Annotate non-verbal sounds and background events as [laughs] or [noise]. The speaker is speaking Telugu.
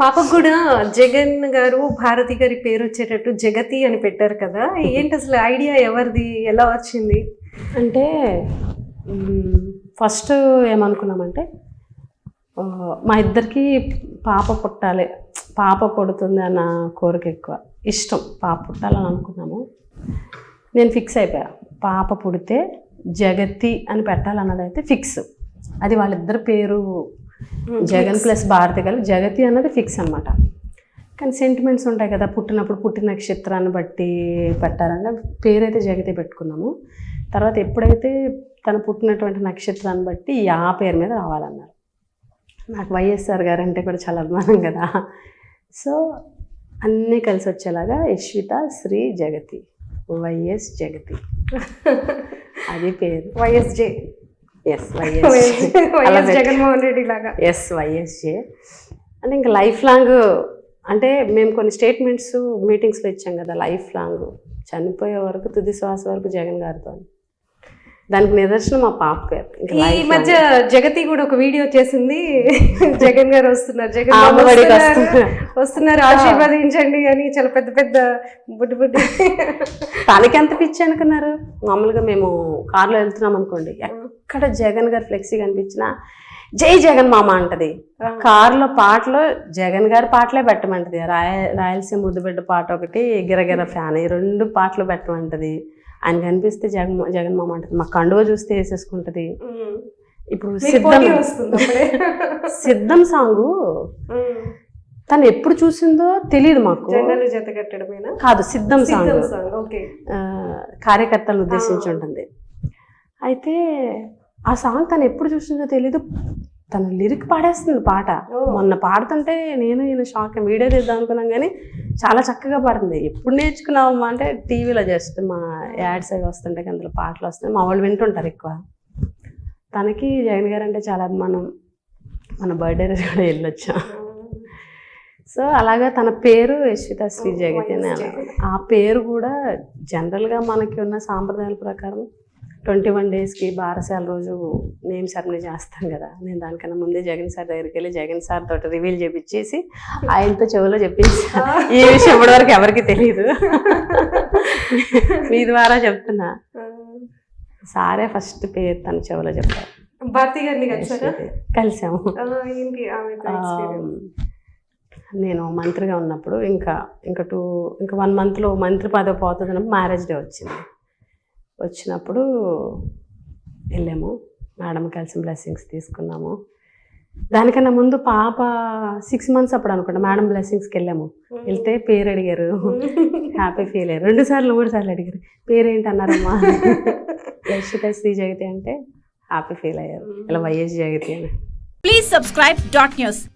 పాపకు కూడా జగన్ గారు భారతి గారి పేరు వచ్చేటట్టు జగతి అని పెట్టారు కదా. ఏంటి అసలు ఐడియా ఎవరిది? ఎలా వచ్చింది? అంటే ఫస్ట్ ఏమనుకున్నామంటే మా ఇద్దరికి పాప పుట్టాలి. పాప పుడుతుంది అన్న కోరిక ఎక్కువ. ఇష్టం పాప పుట్టాలని అనుకున్నాము. నేను ఫిక్స్ అయిపోయా. పాప పుడితే జగతి అని పెట్టాలన్నది అయితే ఫిక్స్. అది వాళ్ళిద్దరి పేరు జగన్ ప్లస్ భారతి కలిపి జగతి అన్నది ఫిక్స్ అన్నమాట. కానీ సెంటిమెంట్స్ ఉంటాయి కదా పుట్టినప్పుడు పుట్టిన నక్షత్రాన్ని బట్టి పెట్టాలంటే పేరైతే జగతి పెట్టుకున్నాము. తర్వాత ఎప్పుడైతే తను పుట్టినటువంటి నక్షత్రాన్ని బట్టి ఆ పేరు మీద రావాలన్నారు. నాకు వైఎస్ఆర్ గారు అంటే కూడా చాలా అభిమానం కదా. సో అన్నీ కలిసి వచ్చేలాగా యశ్విత శ్రీ జగతి వైఎస్ జగతి. [laughs] అది పేరు. Y S J yes [laughs] [laughs] Y S Jaganmohan Reddy లాగా. ఎస్ వైఎస్జే అంటే ఇంకా లైఫ్ లాంగ్ అంటే మేము కొన్ని స్టేట్మెంట్స్ మీటింగ్స్లో ఇచ్చాం కదా లైఫ్ లాంగ్ చనిపోయే వరకు తుది శ్వాస వరకు జగన్ గారితో. దానికి నిదర్శనం మా పాప పేరు ఇంకా ఈ మధ్య జగతి కూడా ఒక వీడియో చేసింది. జగన్ గారు వస్తున్నారు. జగన్. వస్తున్నారు. ఆశీర్వదించండి అని చాలా పెద్ద పెద్ద బుడ్డి బుడ్డి. తనకి ఎంత పిచ్చి అనుకున్నారు? మామూలుగా మేము కార్లో వెళ్తున్నాం అనుకోండి. ఎక్కడ జగన్ గారు ఫ్లెక్సీ కనిపించినా జై జగన్ మామ అంటది. కారులో పాటలు జగన్ గారి పాటలే పెట్టమంటది. రాయ రాయలసీమ ముద్దుబిడ్డ పాట ఒకటి గిరగిర ఫ్యాన్ ఈ రెండు పాటలు పెట్టమంటది. ఆయన కనిపిస్తే జగన్ జగన్ మామ అంటది మా కండువ చూస్తే వేసేసుకుంటది. ఇప్పుడు [laughs] సిద్ధం సిద్ధం సాంగు. తను ఎప్పుడు చూసిందో తెలియదు మాకు. కాదు సిద్ధం సాంగ్ సిద్ధం సాంగ్. ఓకే. ఆ, కార్యకర్తలను ఉద్దేశించి ఉంటుంది. అయితే ఆ సాంగ్ తను ఎప్పుడు చూసిందో తెలీదు. తను లిరిక్ పాడేస్తుంది పాట. మొన్న పాడుతుంటే నేను ఈయన షాక్ వీడియో తీద్దాం అనుకున్నాం కానీ చాలా చక్కగా పాడుతుంది ఎప్పుడు నేర్చుకున్నావమ్మా? అంటే టీవీలో జస్ట్ మా యాడ్స్ అవి వస్తుంటాయి అందులో పాటలు వస్తాయి మా వాళ్ళు వింటుంటారు ఎక్కువ. తనకి జగన్ గారు అంటే చాలా అభిమానం. మన బర్త్డే రోజు కూడా వెళ్ళొచ్చాం. సో అలాగా తన పేరు యశ్విత శ్రీ జగతి అని. ఆ పేరు కూడా జనరల్గా మనకి ఉన్న సాంప్రదాయాల ప్రకారం ట్వంటీ వన్ డేస్కి బారసాల రోజు నేమ్ సెరమనీ చేస్తాం కదా. నేను దానికన్నా ముందే జగన్ సార్ దగ్గరికి వెళ్ళి జగన్ సార్ తోటి రివీల్ చేపించేసి ఆయనతో చెవిలో చెప్పించి [laughs] ఈ విషయం ఇప్పటివరకు ఎవరికి తెలియదు మీ ద్వారా చెప్తున్నా. సారే ఫస్ట్ పేరు తన చెవిలో చెప్పారు. భారతి గారిని కలిసారా? కలిసాము? నేను మంత్రిగా ఉన్నప్పుడు ఇంకా ఇంకా టూ ఇంకా వన్ మంత్లో మంత్రి పదవి పోతుంది అన్నప్పుడు మ్యారేజ్ డే వచ్చింది. వచ్చినప్పుడు వెళ్ళాము. మేడం కలిసి బ్లెస్సింగ్స్ తీసుకున్నాము. దానికన్నా ముందు పాప సిక్స్ మంత్స్ అప్పుడు అనుకుంటా మేడం బ్లెస్సింగ్స్కి వెళ్ళాము. వెళ్తే పేరు అడిగారు. హ్యాపీ ఫీల్ అయ్యారు రెండు సార్లు మూడు సార్లు అడిగారు. పేరేంటి అన్నారమ్మా యశిత శ్రీ జగతి అంటే హ్యాపీ ఫీల్ అయ్యారు. ఇలా వైఎస్ జగతి అని. Please subscribe dot news